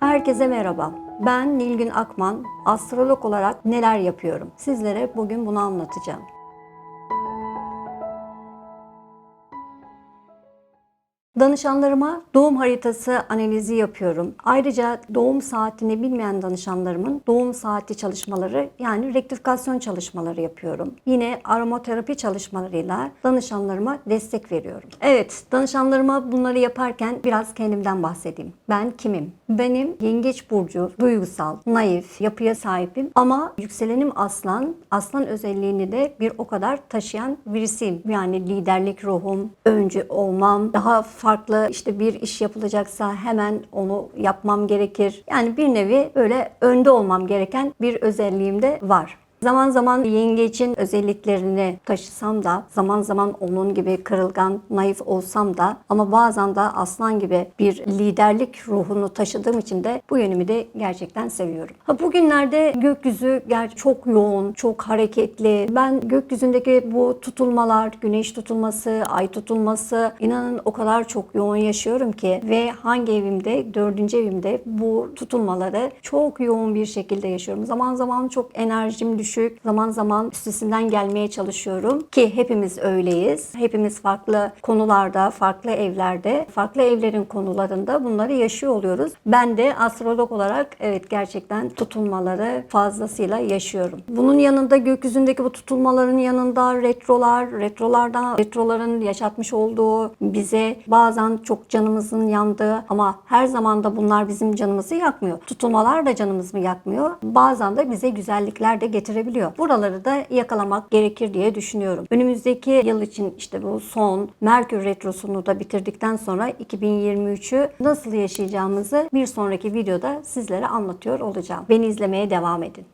Herkese merhaba. Ben Nilgün Akman. Astrolog olarak neler yapıyorum? Sizlere bugün bunu anlatacağım. Danışanlarıma doğum haritası analizi yapıyorum. Ayrıca doğum saatini bilmeyen danışanlarımın doğum saati çalışmaları yani rektifikasyon çalışmaları yapıyorum. Yine aromaterapi çalışmalarıyla danışanlarıma destek veriyorum. Evet, danışanlarıma bunları yaparken biraz kendimden bahsedeyim. Ben kimim? Benim yengeç burcu, duygusal, naif, yapıya sahibim ama yükselenim aslan, aslan özelliğini de bir o kadar taşıyan birisiyim. Yani liderlik ruhum, öncü olmam, daha farklı işte bir iş yapılacaksa hemen onu yapmam gerekir. Yani bir nevi böyle önde olmam gereken bir özelliğim de var. Zaman zaman yengeçin özelliklerini taşısam da, zaman zaman onun gibi kırılgan, naif olsam da ama bazen de aslan gibi bir liderlik ruhunu taşıdığım için de bu yönümü de gerçekten seviyorum. Ha, bugünlerde gökyüzü çok yoğun, çok hareketli. Ben gökyüzündeki bu tutulmalar, güneş tutulması, ay tutulması inanın o kadar çok yoğun yaşıyorum ki ve hangi evimde, dördüncü evimde bu tutulmaları çok yoğun bir şekilde yaşıyorum. Zaman zaman çok enerjim düşük, zaman zaman üstesinden gelmeye çalışıyorum ki hepimiz öyleyiz. Hepimiz farklı konularda, farklı evlerde, farklı evlerin konularında bunları yaşıyor oluyoruz. Ben de astrolog olarak evet gerçekten tutulmaları fazlasıyla yaşıyorum. Bunun yanında gökyüzündeki bu tutulmaların yanında retrolar, retrolardan retroların yaşatmış olduğu bize bazen çok canımızın yandığı ama her zaman da bunlar bizim canımızı yakmıyor. Tutulmalar da canımızı yakmıyor. Bazen de bize güzellikler de getirebiliyor. Buraları da yakalamak gerekir diye düşünüyorum. Önümüzdeki yıl için işte bu son Merkür Retrosu'nu da bitirdikten sonra 2023'ü nasıl yaşayacağımızı bir sonraki videoda sizlere anlatıyor olacağım. Beni izlemeye devam edin.